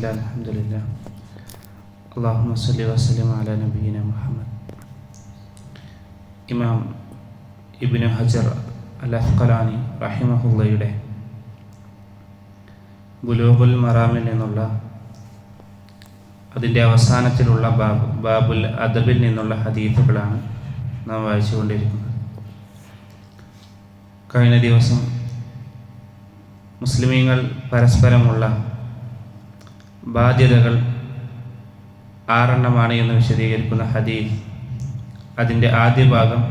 الله الحمد لله اللهم صل وسلم على نبينا محمد ഇമാം ഇബിന് ഹജർ അൽ അഫ്കലാനി റഹിമഹുള്ളയുടെ ബുലൂഹുൽ മറാമിൽ നിന്നുള്ള അതിൻ്റെ അവസാനത്തിലുള്ള ബാബ് ബാബുൽ അദബിൽ നിന്നുള്ള ഹദീഫുകളാണ് നാം വായിച്ചുകൊണ്ടിരിക്കുന്നത് കഴിഞ്ഞ ദിവസം മുസ്ലിമീങ്ങൾ പരസ്പരമുള്ള ബാധ്യതകൾ ആറെണ്ണമാണ് എന്ന് വിശദീകരിക്കുന്ന ഹദീസ് അതിന്റെ ആദ്യ ഭാഗം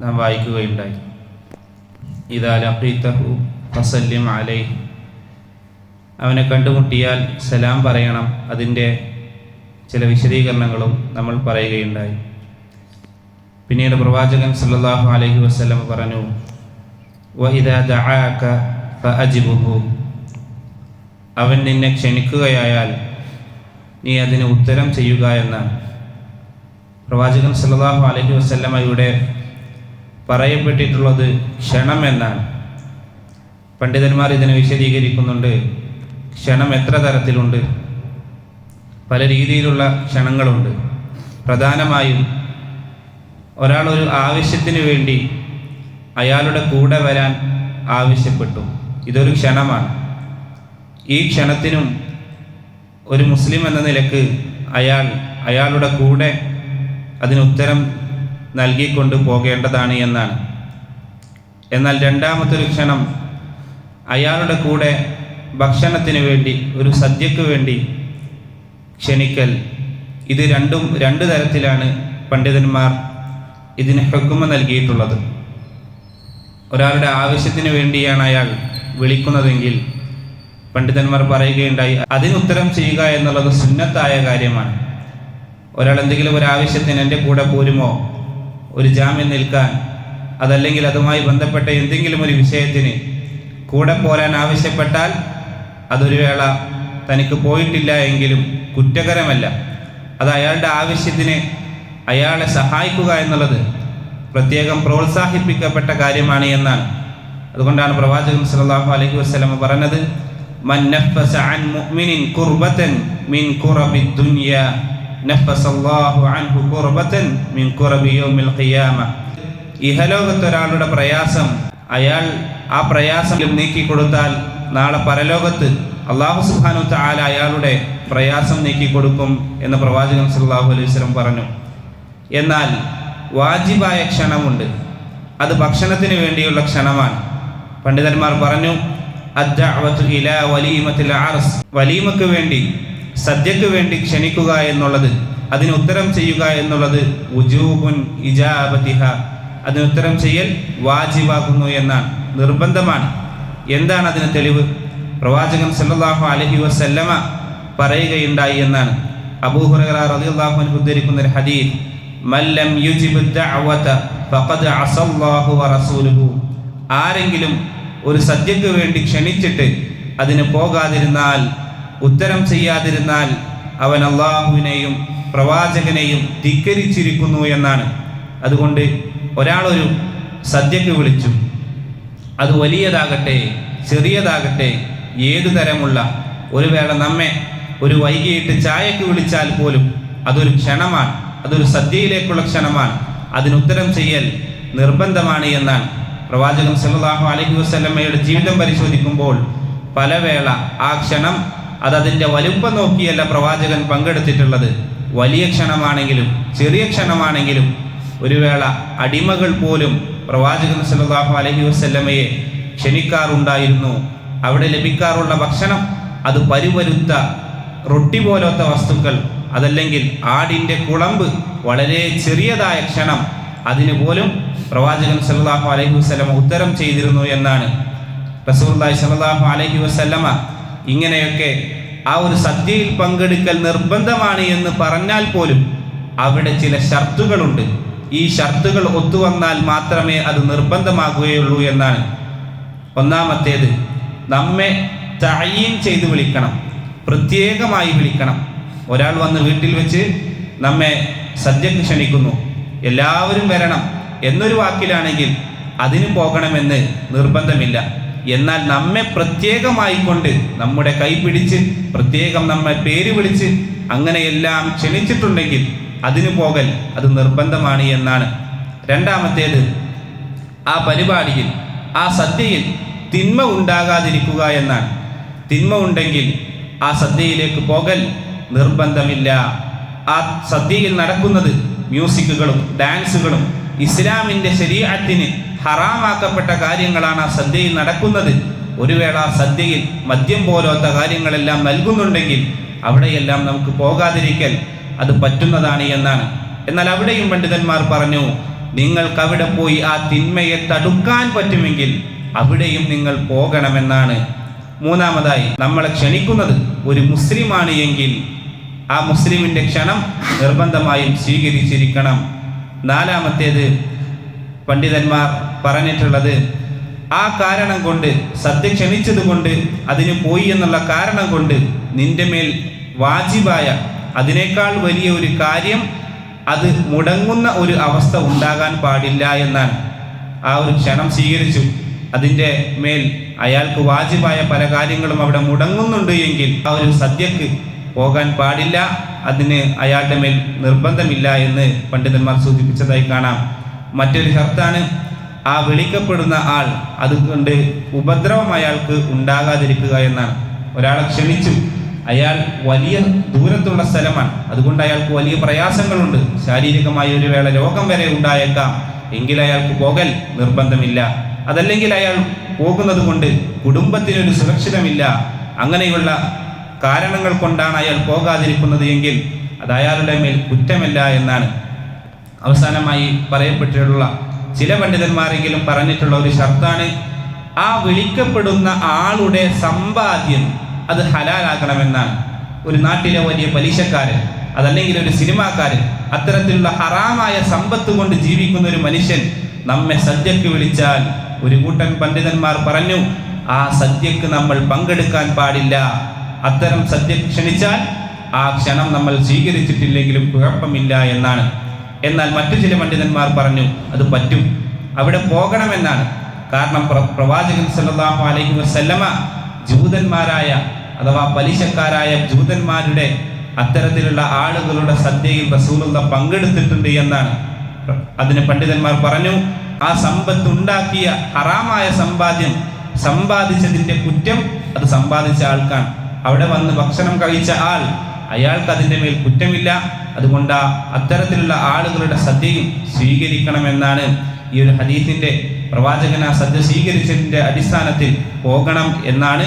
നാം വായിക്കുകയുണ്ടായി. ഇതാ ഫസല്യം അലൈ അവനെ കണ്ടുമുട്ടിയാൽ സലാം പറയണം. അതിന്റെ ചില വിശദീകരണങ്ങളും നമ്മൾ പറയുകയുണ്ടായി. പിന്നീട് പ്രവാചകൻ സല്ലാഹു അലഹി വസ്ലം പറഞ്ഞു വഇദാ ദഅാക ഫഅജിബുഹു. അവൻ നിന്നെ ക്ഷണിക്കുകയായാൽ നീ അതിന് ഉത്തരം ചെയ്യുക എന്ന് പ്രവാചകൻ സല്ലല്ലാഹു അലൈഹി വസല്ലമയുടെ പറയപ്പെട്ടിട്ടുള്ളത് ക്ഷണം എന്നാണ്. പണ്ഡിതന്മാർ ഇതിനെ വിശദീകരിക്കുന്നുണ്ട്. ക്ഷണം എത്ര തരത്തിലുണ്ട്? പല രീതിയിലുള്ള ക്ഷണങ്ങളുണ്ട്. പ്രധാനമായും ഒരാൾ ഒരു ആവശ്യത്തിന് വേണ്ടി അയാളുടെ കൂടെ വരാൻ ആവശ്യപ്പെട്ടു. ഇതൊരു ക്ഷണമാണ്. ഈ ക്ഷണത്തിനും ഒരു മുസ്ലിം എന്ന നിലയ്ക്ക് അയാൾ അയാളുടെ കൂടെ അതിന് ഉത്തരം നൽകിക്കൊണ്ട് പോകേണ്ടതാണ് എന്നാണ്. എന്നാൽ രണ്ടാമത്തൊരു ക്ഷണം അയാളുടെ കൂടെ ഭക്ഷണത്തിന് വേണ്ടി ഒരു സദ്യക്ക് വേണ്ടി ക്ഷണിക്കൽ. ഇത് രണ്ടും രണ്ട് തരത്തിലാണ് പണ്ഡിതന്മാർ ഇതിന് ഹെക്കുമ നൽകിയിട്ടുള്ളത്. ഒരാളുടെ ആവശ്യത്തിന് വേണ്ടിയാണ് അയാൾ വിളിക്കുന്നതെങ്കിൽ പണ്ഡിതന്മാർ പറയുകയുണ്ടായി അതിന് ഉത്തരം ചെയ്യുക എന്നുള്ളത് സുന്നത്തായ കാര്യമാണ്. ഒരാൾ എന്തെങ്കിലും ഒരു ആവശ്യത്തിന് എന്റെ കൂടെ പോരുമോ? ഒരു ജാമ്യം നിൽക്കാൻ അതല്ലെങ്കിൽ അതുമായി ബന്ധപ്പെട്ട എന്തെങ്കിലും ഒരു വിഷയത്തിന് കൂടെ പോരാൻ ആവശ്യപ്പെട്ടാൽ അതൊരു വേള തനിക്ക് പോയിട്ടില്ല എങ്കിലും കുറ്റകരമല്ല. അത് അയാളുടെ ആവശ്യത്തിന് അയാളെ സഹായിക്കുക എന്നുള്ളത് പ്രത്യേകം പ്രോത്സാഹിപ്പിക്കപ്പെട്ട കാര്യമാണ് എന്നാണ്. അതുകൊണ്ടാണ് പ്രവാചകൻ സല്ലല്ലാഹു അലൈഹി വസ്ലമ പറഞ്ഞത് മൻ عن അൻ كربة من മിൻ الدنيا نفس الله അൻഹു كربة മിൻ كرب യൗമിൽ ഖിയാമ ഇഹലോകത്ത് ഒരാളുടെ പ്രയാസം അയാൾ ആ പ്രയാസം നീക്കി കൊടുത്താൽ നാളെ പരലോകത്ത് അള്ളാഹു സുബ്ഹാനഹു തആല അയാളുടെ പ്രയാസം നീക്കി കൊടുക്കും എന്ന് പ്രവാചകൻ സല്ലല്ലാഹു അലൈഹി വസല്ലം പറഞ്ഞു. എന്നാൽ വാജിബായ ക്ഷണമുണ്ട്. അത് ഭക്ഷണത്തിന് വേണ്ടിയുള്ള ക്ഷണമാണ്. പണ്ഡിതന്മാർ പറഞ്ഞു ഇലാ വലീമത്തിൽ അർസ്. വലീമക്ക് വേണ്ടി സദ്യക്ക് വേണ്ടി ക്ഷണിക്കുക എന്നുള്ളത് അതിന് ഉത്തരം ചെയ്യുക എന്നുള്ളത് ഉജൂബുൻ ഇജാബതിഹ അതിന് ഉത്തരം ചെയ്യൽ വാജിബാകുന്നു എന്നാണ് നിർബന്ധമാണ്. എന്താണ് അതിന് തെളിവ്? പ്രവാചകൻ സല്ലാഹു അലഹി വസല്ലമ പറയുകയുണ്ടായി എന്നാണ്. അബൂ ഹുറൈറ റളിയല്ലാഹു അൻഹു ഉദ്ധരിക്കുന്ന ഒരു ഹദീസ് മല്ലം യുജിബ് ഫഖദ് അസല്ലാഹു വറസൂലുഹു ആരെങ്കിലും ഒരു സദ്യക്ക് വേണ്ടി ക്ഷണിച്ചിട്ട് അതിന് പോകാതിരുന്നാൽ ഉത്തരം ചെയ്യാതിരുന്നാൽ അവൻ അള്ളാഹുവിനെയും പ്രവാചകനെയും ധിക്കരിച്ചിരിക്കുന്നു എന്നാണ്. അതുകൊണ്ട് ഒരാളൊരു സദ്യക്ക് വിളിച്ചു. അത് വലിയതാകട്ടെ ചെറിയതാകട്ടെ ഏതു തരമുള്ള ഒരു വേള നമ്മെ ഒരു വൈകിയിട്ട് ചായക്ക് വിളിച്ചാൽ പോലും അതൊരു ക്ഷണമാണ് അതൊരു സദ്യയിലേക്കുള്ള ക്ഷണമാണ്. അതിനുത്തരം ചെയ്യൽ നിർബന്ധമാണ് എന്നാണ്. പ്രവാചകൻ സല്ലല്ലാഹു അലൈഹി വസ്ലമ്മയുടെ ജീവിതം പരിശോധിക്കുമ്പോൾ പലവേള ആ ക്ഷണം അത് അതിന്റെ വലുപ്പം നോക്കിയല്ല പ്രവാചകൻ പങ്കെടുത്തിട്ടുള്ളത്. വലിയ ക്ഷണമാണെങ്കിലും ചെറിയ ക്ഷണമാണെങ്കിലും ഒരു വേള അടിമകൾ പോലും പ്രവാചകൻ സല്ലല്ലാഹു അലൈഹി വസല്ലമയെ ക്ഷണിക്കാറുണ്ടായിരുന്നു. അവിടെ ലഭിക്കാറുള്ള ഭക്ഷണം അത് പരുപരുത്ത റൊട്ടി പോലത്തെ വസ്തുക്കൾ അതല്ലെങ്കിൽ ആടിന്റെ കുളമ്പ് വളരെ ചെറിയതായ ക്ഷണം അതിനു പോലും പ്രവാചകൻ സല്ലല്ലാഹു അലൈഹി വസ്ലമ ഉത്തരം ചെയ്തിരുന്നു എന്നാണ്. റസൂലുള്ളാഹി സല്ലല്ലാഹു അലൈഹി വസല്ലമ ഇങ്ങനെയൊക്കെ ആ ഒരു സദ്യയിൽ പങ്കെടുക്കൽ നിർബന്ധമാണ് എന്ന് പറഞ്ഞാൽ പോലും അവിടെ ചില ഷർത്തുകളുണ്ട്. ഈ ഷർത്തുകൾ ഒത്തുവന്നാൽ മാത്രമേ അത് നിർബന്ധമാകുകയുള്ളൂ എന്നാണ്. ഒന്നാമത്തേത് നമ്മെ തയ്യീൻ ചെയ്ത് വിളിക്കണം പ്രത്യേകമായി വിളിക്കണം. ഒരാൾ വന്ന് വീട്ടിൽ വെച്ച് നമ്മെ സദ്യക്ക് ക്ഷണിക്കുന്നു. എല്ലാവരും വരണം. എന്നൊരു വാക്കിലാണെങ്കിൽ അതിന് പോകണമെന്ന് നിർബന്ധമില്ല. എന്നാൽ നമ്മെ പ്രത്യേകമായി കൊണ്ട് നമ്മുടെ കൈപിടിച്ച് പ്രത്യേകം നമ്മെ പേര് വിളിച്ച് അങ്ങനെയെല്ലാം ക്ഷണിച്ചിട്ടുണ്ടെങ്കിൽ അതിന് പോകൽ അത് നിർബന്ധമാണ് എന്നാണ്. രണ്ടാമത്തേത് ആ പരിപാടിയിൽ ആ സദ്യയിൽ തിന്മ ഉണ്ടാകാതിരിക്കുക എന്നാണ്. തിന്മ ഉണ്ടെങ്കിൽ ആ സദ്യയിലേക്ക് പോകൽ നിർബന്ധമില്ല. ആ സദ്യയിൽ നടക്കുന്നത് മ്യൂസിക്കുകളും ഡാൻസുകളും ഇസ്ലാമിന്റെ ശരീരത്തിന് ഹറാമാക്കപ്പെട്ട കാര്യങ്ങളാണ് ആ സദ്യയിൽ നടക്കുന്നത്. ഒരു വേള സദ്യയിൽ മദ്യം പോലത്തെ കാര്യങ്ങളെല്ലാം നൽകുന്നുണ്ടെങ്കിൽ അവിടെയെല്ലാം നമുക്ക് പോകാതിരിക്കൽ അത് പറ്റുന്നതാണ് എന്നാണ്. എന്നാൽ അവിടെയും പണ്ഡിതന്മാർ പറഞ്ഞു നിങ്ങൾക്ക് അവിടെ പോയി ആ തിന്മയെ തടുക്കാൻ പറ്റുമെങ്കിൽ അവിടെയും നിങ്ങൾ പോകണമെന്നാണ്. മൂന്നാമതായി നമ്മളെ ക്ഷണിക്കുന്നത് ഒരു മുസ്ലിമാണ് എങ്കിൽ ആ മുസ്ലിമിന്റെ ക്ഷണം നിർബന്ധമായും സ്വീകരിച്ചിരിക്കണം. നാലാമത്തേത് പണ്ഡിതന്മാർ പറഞ്ഞിട്ടുള്ളത് ആ കാരണം കൊണ്ട് സത്യ ക്ഷണിച്ചത് കൊണ്ട് അതിന് പോയി എന്നുള്ള കാരണം കൊണ്ട് നിന്റെ മേൽ വാജിബായ അതിനേക്കാൾ വലിയ ഒരു കാര്യം അത് മുടങ്ങുന്ന ഒരു അവസ്ഥ ഉണ്ടാകാൻ പാടില്ല എന്നാണ്. ആ ഒരു ക്ഷണം സ്വീകരിച്ചു. അതിന്റെ മേൽ അയാൾക്ക് വാജിബായ പല കാര്യങ്ങളും അവിടെ മുടങ്ങുന്നുണ്ട് എങ്കിൽ ആ ഒരു സദ്യക്ക് പോകാൻ പാടില്ല. അതിന് അയാളുടെ മേൽ നിർബന്ധമില്ല എന്ന് പണ്ഡിതന്മാർ സൂചിപ്പിച്ചതായി കാണാം. മറ്റൊരു ഷർത്താണ് ആ വിളിക്കപ്പെടുന്ന ആൾ അതുകൊണ്ട് ഉപദ്രവം അയാൾക്ക് ഉണ്ടാകാതിരിക്കുക എന്നാണ്. ഒരാളെ ക്ഷണിച്ചു അയാൾ വലിയ ദൂരത്തുള്ള സ്ഥലമാണ്. അതുകൊണ്ട് അയാൾക്ക് വലിയ പ്രയാസങ്ങളുണ്ട്. ശാരീരികമായ ഒരു വേള രോഗം വരെ ഉണ്ടായേക്കാം. എങ്കിൽ അയാൾക്ക് പോകൽ നിർബന്ധമില്ല. അതല്ലെങ്കിൽ അയാൾ പോകുന്നത് കൊണ്ട് കുടുംബത്തിനൊരു സുരക്ഷിതമില്ല. അങ്ങനെയുള്ള കാരണങ്ങൾ കൊണ്ടാണ് അയാൾ പോകാതിരിക്കുന്നത് എങ്കിൽ അത് അയാളുടെ മേൽ കുറ്റമല്ല എന്നാണ് അവസാനമായി പറയപ്പെട്ടിട്ടുള്ള ചില പണ്ഡിതന്മാരെങ്കിലും പറഞ്ഞിട്ടുള്ള ഒരു ഷർത്താണ് ആ വിളിക്കപ്പെടുന്ന ആളുടെ സമ്പാദ്യം അത് ഹലാലാക്കണമെന്നാണ്. ഒരു നാട്ടിലെ വലിയ പലിശക്കാരൻ അതല്ലെങ്കിൽ ഒരു സിനിമാക്കാരൻ അത്തരത്തിലുള്ള ഹറാമായ സമ്പത്ത് കൊണ്ട് ജീവിക്കുന്ന ഒരു മനുഷ്യൻ നമ്മെ സദ്യക്ക് വിളിച്ചാൽ ഒരു കൂട്ടൻ പണ്ഡിതന്മാർ പറഞ്ഞു ആ സദ്യക്ക് നമ്മൾ പങ്കെടുക്കാൻ പാടില്ല. അത്തരം സത്യം ക്ഷണിച്ചാൽ ആ ക്ഷണം നമ്മൾ സ്വീകരിച്ചിട്ടില്ലെങ്കിലും കുഴപ്പമില്ല എന്നാണ്. എന്നാൽ മറ്റു ചില പണ്ഡിതന്മാർ പറഞ്ഞു അത് പറ്റും. അവിടെ പോകണമെന്നാണ്. കാരണം പ്രവാചകൻ സല്ലാഹു അലൈഹി വസല്ലമ ജൂതന്മാരായ അഥവാ പലിശക്കാരായ ജൂതന്മാരുടെ അത്തരത്തിലുള്ള ആളുകളുടെ സദ്യയിൽ റസൂലുള്ള പങ്കെടുത്തിട്ടുണ്ട് എന്നാണ്. അതിന് പണ്ഡിതന്മാർ പറഞ്ഞു ആ സമ്പത്ത് ഉണ്ടാക്കിയ ഹറാമായ സമ്പാദ്യം സമ്പാദിച്ചതിന്റെ കുറ്റം അത് സമ്പാദിച്ച ആൾക്കാണ്. അവിടെ വന്ന് ഭക്ഷണം കഴിച്ച ആൾ അയാൾക്ക് അതിന്റെ മേൽ കുറ്റമില്ല. അതുകൊണ്ട് അത്തരത്തിലുള്ള ആളുകളുടെ സദ്യയും സ്വീകരിക്കണമെന്നാണ് ഈ ഒരു ഹദീസിന്റെ പ്രവാചകൻ ആ സദ്യ സ്വീകരിച്ചതിന്റെ അടിസ്ഥാനത്തിൽ പോകണം എന്നാണ്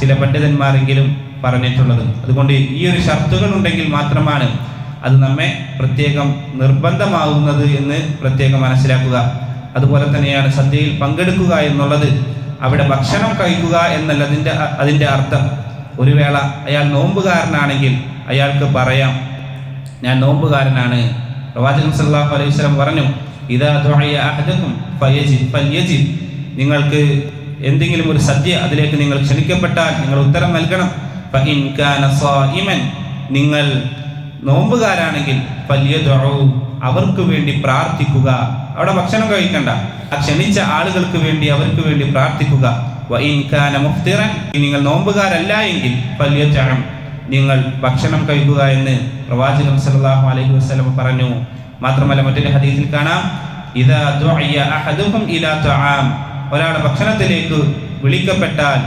ചില പണ്ഡിതന്മാരെങ്കിലും പറഞ്ഞിട്ടുള്ളത്. അതുകൊണ്ട് ഈ ഒരു ഷർത്തുകൾ ഉണ്ടെങ്കിൽ മാത്രമാണ് അത് നമ്മെ പ്രത്യേകം നിർബന്ധമാകുന്നത് എന്ന് പ്രത്യേകം മനസ്സിലാക്കുക. അതുപോലെ തന്നെയാണ് സദ്യയിൽ പങ്കെടുക്കുക എന്നുള്ളത് അവിടെ ഭക്ഷണം കഴിക്കുക എന്നല്ല അതിന്റെ അതിന്റെ അർത്ഥം. ഒരു വേള അയാൾ നോമ്പുകാരനാണെങ്കിൽ അയാൾക്ക് പറയാം ഞാൻ നോമ്പുകാരനാണ്. പ്രവാചകൻ സല്ലല്ലാഹു അലൈഹി വസല്ലം പറഞ്ഞു ഫയജി ഫയജി നിങ്ങൾക്ക് എന്തെങ്കിലും ഒരു സദ്യ അതിലേക്ക് നിങ്ങൾ ക്ഷണിക്കപ്പെട്ടാൽ നിങ്ങൾ ഉത്തരം നൽകണം. സായിമൻ നിങ്ങൾ നോമ്പുകാരാണെങ്കിൽ അവർക്ക് വേണ്ടി പ്രാർത്ഥിക്കുക. അവിടെ ഭക്ഷണം കഴിക്കണ്ട. ആ ക്ഷണിച്ച ആളുകൾക്ക് വേണ്ടി അവർക്ക് വേണ്ടി പ്രാർത്ഥിക്കുക. വഇൻ കാന മുഫ്തിറൻ. നിങ്ങൾ നോമ്പുകാരല്ല എങ്കിൽ നിങ്ങൾ ഭക്ഷണം കഴിക്കുക എന്ന് പ്രവാചകൻ സല്ലല്ലാഹു അലൈഹി വസല്ലം പറഞ്ഞു. മാത്രമല്ല മറ്റൊരു ഹദീസിൽ കാണാം. അഹദുക്കും ഇലാ ഒരാൾ ഭക്ഷണത്തിലേക്ക് വിളിക്കപ്പെട്ടാൽ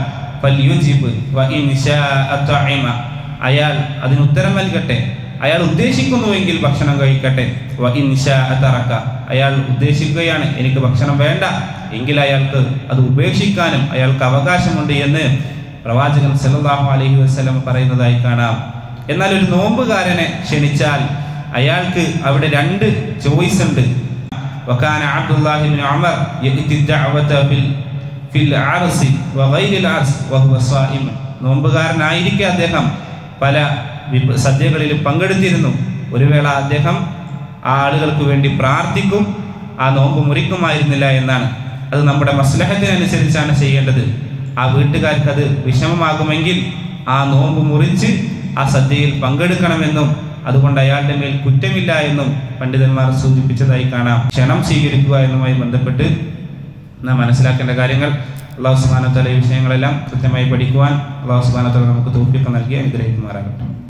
അയാൾ അതിന് ഉത്തരം നൽകട്ടെ. അയാൾ ഉദ്ദേശിക്കുന്നുവെങ്കിൽ ഭക്ഷണം കഴിക്കട്ടെ വഇൻ ശാഅ തറക അയാൾ ഉദ്ദേശിക്കുകയാണ് എനിക്ക് ഭക്ഷണം വേണ്ട എങ്കിൽ അയാൾക്ക് അത് ഉപേക്ഷിക്കാനും അയാൾക്ക് അവകാശമുണ്ട് എന്ന് പ്രവാചകൻ സല്ലല്ലാഹു അലൈഹി വസല്ലം പറയുന്നതായി കാണാം എന്നാൽ ഒരു നോമ്പുകാരനെ ക്ഷണിച്ചാൽ അയാൾക്ക് അവിടെ രണ്ട് ചോയ്സ് ഉണ്ട് وكان عبد الله بن عمر يأتي الدعوة في في العرس وغير العرس وهو صائم നോമ്പുകാരനായിരിക്കെ അദ്ദേഹം പല സദ്യകളിലും പങ്കെടുത്തിരുന്നു. ഒരു വേള അദ്ദേഹം ആ ആളുകൾക്ക് വേണ്ടി പ്രാർത്ഥിക്കും ആ നോമ്പ് മുറിക്കുമായിരുന്നില്ല എന്നാണ്. അത് നമ്മുടെ മസ്ലഹത്തിനനുസരിച്ചാണ് ചെയ്യേണ്ടത്. ആ വീട്ടുകാർക്ക് അത് വിഷമമാകുമെങ്കിൽ ആ നോമ്പ് മുറിച്ച് ആ സദ്യയിൽ പങ്കെടുക്കണമെന്നും അതുകൊണ്ട് അയാളുടെ മേൽ കുറ്റമില്ല എന്നും പണ്ഡിതന്മാർ സൂചിപ്പിച്ചതായി കാണാം. ക്ഷണം സ്വീകരിക്കുക എന്നുമായി ബന്ധപ്പെട്ട് നാം മനസ്സിലാക്കേണ്ട കാര്യങ്ങൾ അള്ളാഹു സുബാനത്തല വിഷയങ്ങളെല്ലാം കൃത്യമായി പഠിക്കുവാൻ അള്ളാഹു സുബാനത്തല നമുക്ക് തോപ്പിക്ക് നൽകി അനുഗ്രഹിക്കുമാറാകട്ടെ.